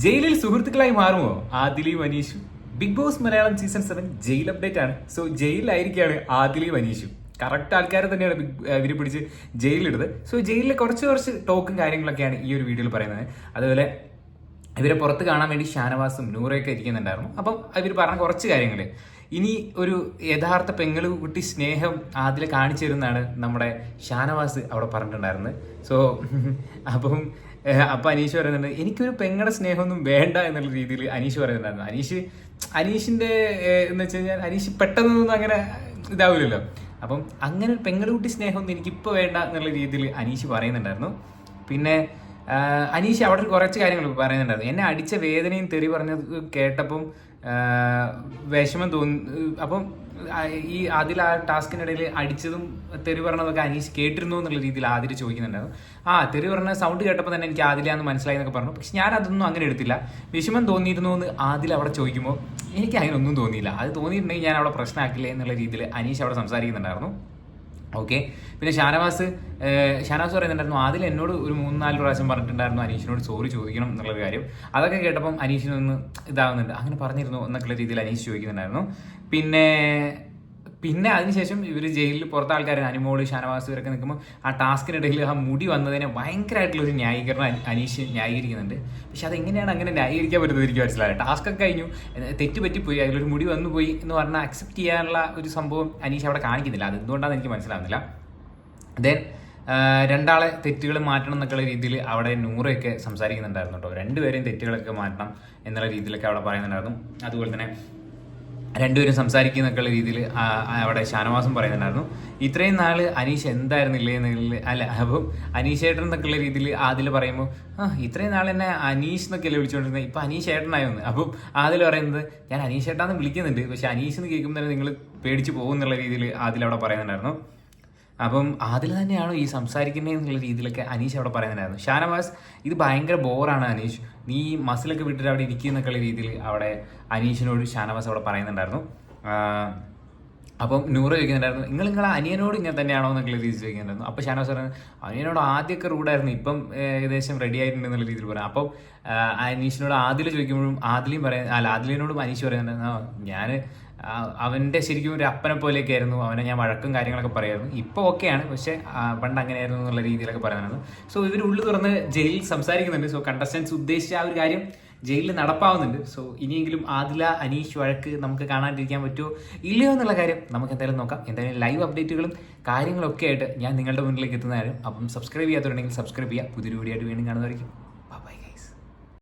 ജയിലിൽ സുഹൃത്തുക്കളായി മാറുമോ? ആദിലി മനീഷു Bigg Boss Malayalam season seven jail update ആണ്. സോ ജയിലിലായിരിക്കാണ് ആദിലി മനീഷു കറക്റ്റ് ആൾക്കാരെ തന്നെയാണ് ബിഗ് ഇവർ പിടിച്ച് ജയിലിലിടുന്നത്. സോ ജയിലിലെ കുറച്ച് കുറച്ച് ടോക്കും കാര്യങ്ങളൊക്കെയാണ് ഈ ഒരു വീഡിയോയിൽ പറയുന്നത്. അതുപോലെ ഇവരെ പുറത്ത് കാണാൻ വേണ്ടി ഷാനവാസും നൂറയൊക്കെ ഇരിക്കുന്നുണ്ടായിരുന്നു. അപ്പം ഇവർ പറഞ്ഞ കുറച്ച് കാര്യങ്ങൾ. ഇനി ഒരു യഥാർത്ഥ പെങ്ങൾ കുട്ടി സ്നേഹം അതിൽ കാണിച്ചു തരുന്നതാണ് നമ്മുടെ ഷാനവാസ് അവിടെ പറഞ്ഞിട്ടുണ്ടായിരുന്നത്. സോ അപ്പം അപ്പൊ അനീഷ് പറയുന്നുണ്ട് എനിക്കൊരു പെങ്ങളുടെ സ്നേഹമൊന്നും വേണ്ട എന്നുള്ള രീതിയിൽ അനീഷ് പറയുന്നുണ്ടായിരുന്നു. അനീഷ് അനീഷിന്റെ എന്ന് വെച്ച് കഴിഞ്ഞാൽ അനീഷ് പെട്ടെന്നൊന്നും അങ്ങനെ ഇതാവില്ലല്ലോ. അപ്പം അങ്ങനെ ഒരു പെങ്ങളുകുട്ടി സ്നേഹമൊന്നും എനിക്കിപ്പോൾ വേണ്ട എന്നുള്ള രീതിയിൽ അനീഷ് പറയുന്നുണ്ടായിരുന്നു. പിന്നെ അനീഷ് അവിടെ കുറച്ച് കാര്യങ്ങൾ പറയുന്നുണ്ടായിരുന്നു. എന്നെ അടിച്ച വേദനയും തെറി പറഞ്ഞത് കേട്ടപ്പം വിഷമം തോന്നി. അപ്പം ഈ അതിൽ ആ ടാസ്കിനിടയിൽ അടിച്ചതും തെറി പറഞ്ഞതൊക്കെ അനീഷ് കേട്ടിരുന്നു എന്നുള്ള രീതിയിൽ ആദ്യം ചോദിക്കുന്നുണ്ടായിരുന്നു. ആ തെറി പറഞ്ഞ സൗണ്ട് കേട്ടപ്പോൾ തന്നെ എനിക്ക് ആദിലാന്ന് മനസ്സിലായി എന്നൊക്കെ പറഞ്ഞു. പക്ഷെ ഞാൻ അതൊന്നും അങ്ങനെ എടുത്തില്ല. വിഷമം തോന്നിയിരുന്നു എന്ന് ആദിൽ അവിടെ ചോദിക്കുമ്പോൾ എനിക്ക് അങ്ങനെ ഒന്നും തോന്നിയില്ല. അത് തോന്നിയിട്ടുണ്ടെങ്കിൽ ഞാൻ അവിടെ പ്രശ്നമാക്കില്ലേ എന്നുള്ള രീതിയിൽ അനീഷ് അവിടെ സംസാരിക്കുന്നുണ്ടായിരുന്നു. ഓക്കെ. പിന്നെ ഷാനവാസ് ഷാനവാസ് പറയുന്നുണ്ടായിരുന്നു ആദ്യം എന്നോട് ഒരു മൂന്ന് നാല് പ്രാവശ്യം പറഞ്ഞിട്ടുണ്ടായിരുന്നു അനീഷിനോട് സോറി ചോദിക്കണം എന്നുള്ള കാര്യം. അതൊക്കെ കേട്ടപ്പം അനീഷിനൊന്ന് ഇതാവുന്നുണ്ട്. അങ്ങനെ പറഞ്ഞിരുന്നു എന്നൊക്കെയുള്ള രീതിയിൽ അനീഷ് ചോദിക്കുന്നുണ്ടായിരുന്നു. പിന്നെ പിന്നെ അതിനുശേഷം ഇവർ ജയിലിൽ പുറത്തെ ആൾക്കാർ അനുമോൾ ഷാനവാസ് ഇവരൊക്കെ നിൽക്കുമ്പോൾ ആ ടാസ്കിനിടയിൽ ആ മുടി വന്നതിനെ ഭയങ്കരമായിട്ടുള്ള ഒരു ന്യായീകരണം അനീഷ് ന്യായീകരിക്കുന്നുണ്ട്. പക്ഷെ അതെങ്ങനെയാണ് അങ്ങനെ ന്യായീകരിക്കാൻ പറ്റുന്നത് എനിക്ക് മനസ്സിലായത് ടാസ്ക് ഒക്കെ കഴിഞ്ഞു. തെറ്റുപറ്റിപ്പോയി. തെറ്റ് പറ്റിപ്പോയി അതിലൊരു മുടി വന്നു പോയി എന്ന് പറഞ്ഞാൽ അക്സെപ്റ്റ് ചെയ്യാനുള്ള ഒരു സംഭവം അനീഷ് അവിടെ കാണിക്കുന്നില്ല. അത് എന്തുകൊണ്ടാണെന്ന് എനിക്ക് മനസ്സിലാവുന്നില്ല. ദെൻ രണ്ടാളെ തെറ്റുകൾ മാറ്റണം എന്നൊക്കെയുള്ള രീതിയിൽ അവിടെ നൂറൊക്കെ സംസാരിക്കുന്നുണ്ടായിരുന്നു കേട്ടോ. രണ്ടുപേരെയും തെറ്റുകളൊക്കെ മാറ്റണം എന്നുള്ള രീതിയിലൊക്കെ അവിടെ പറയുന്നുണ്ടായിരുന്നു. അതുപോലെ തന്നെ രണ്ടുപേരും സംസാരിക്കുന്നൊക്കെയുള്ള രീതിയിൽ അവിടെ ഷാനവാസം പറയുന്നുണ്ടായിരുന്നു. ഇത്രയും നാൾ അനീഷ് എന്തായിരുന്നില്ലേ എന്നുള്ള അല്ല അപ്പം അനീഷ് ഏട്ടൻ എന്നൊക്കെയുള്ള രീതിയിൽ ആദിൽ പറയുമ്പോൾ ആ ഇത്രയും നാൾ എന്നെ അനീഷ് എന്നൊക്കെയല്ലേ വിളിച്ചുകൊണ്ടിരുന്നത് ഇപ്പം അനീഷ് ഏട്ടനായി വന്ന് അപ്പം ആദിൽ പറയുന്നത് ഞാൻ അനീഷ് ഏട്ടാന്ന് വിളിക്കുന്നുണ്ട് പക്ഷെ അനീഷ് എന്ന് കേൾക്കുമ്പോൾ തന്നെ നിങ്ങൾ പേടിച്ച് പോകും എന്നുള്ള രീതിയിൽ ആദിൽ അവിടെ പറയുന്നുണ്ടായിരുന്നു. അപ്പം അതിൽ തന്നെയാണോ ഈ സംസാരിക്കുന്നത് എന്നുള്ള രീതിയിലൊക്കെ അനീഷ് അവിടെ പറയുന്നുണ്ടായിരുന്നു. ഷാനവാസ് ഇത് ഭയങ്കര ബോറാണ് അനീഷ്. നീ മസിലൊക്കെ വിട്ടിട്ട് അവിടെ ഇരിക്കുന്നൊക്കെയുള്ള രീതിയിൽ അവിടെ അനീഷിനോട് ഷാനവാസ് അവിടെ പറയുന്നുണ്ടായിരുന്നു. അപ്പം നൂറ് ചോദിക്കുന്നുണ്ടായിരുന്നു. നിങ്ങൾ നിങ്ങളെ അനിയനോട് ഇങ്ങനെ തന്നെയാണോ എന്നൊക്കെ രീതിയിൽ ചോദിക്കുന്നുണ്ടായിരുന്നു. അപ്പോൾ ഷാനോ സാർ അനിയനോട് ആദ്യമൊക്കെ റൂഡായിരുന്നു. ഇപ്പം ഏകദേശം റെഡി ആയിട്ടുണ്ട് എന്നുള്ള രീതിയിൽ പറയാം. അപ്പം അനീഷിനോട് ആദിൽ ചോദിക്കുമ്പോഴും ആദിലും പറയാൻ അല്ല ആദിലിനോടും അനീഷ് പറയുന്നുണ്ടായിരുന്നു. ഞാൻ അവന്റെ ശരിക്കും ഒരു അപ്പനെ പോലെയൊക്കെ ആയിരുന്നു. അവനെ ഞാൻ വഴക്കും കാര്യങ്ങളൊക്കെ പറയായിരുന്നു. ഇപ്പോൾ ഓക്കെയാണ്. പക്ഷേ പണ്ട് അങ്ങനെയായിരുന്നു എന്നുള്ള രീതിയിലൊക്കെ പറയുന്നുണ്ട് സോ ഇവർ ഉള്ളു തുറന്ന് ജയിലിൽ സംസാരിക്കുന്നുണ്ട്. സോ കണ്ടസ്റ്റൻസ് ഉദ്ദേശിച്ച ആ ഒരു കാര്യം ജയിലിൽ നടപ്പാവുന്നുണ്ട്. സോ ഇനിയെങ്കിലും ആദില അനീഷ് വഴക്ക് നമുക്ക് കാണാണ്ടിരിക്കാൻ പറ്റുമോ? ഇല്ലയോ എന്നുള്ള കാര്യം നമുക്ക് എന്തായാലും നോക്കാം. എന്തായാലും ലൈവ് അപ്ഡേറ്റുകളും കാര്യങ്ങളൊക്കെ ആയിട്ട് ഞാൻ നിങ്ങളുടെ മുന്നിലേക്ക് എത്തുന്നതായിരുന്നു അപ്പം സബ്സ്ക്രൈബ് ചെയ്യാത്തവരുണ്ടെങ്കിൽ സബ്സ്ക്രൈബ് ചെയ്യുക. പുതിയൊരു വീഡിയോ ആയിട്ട് വീണ്ടും കാണുന്നതായിരിക്കും.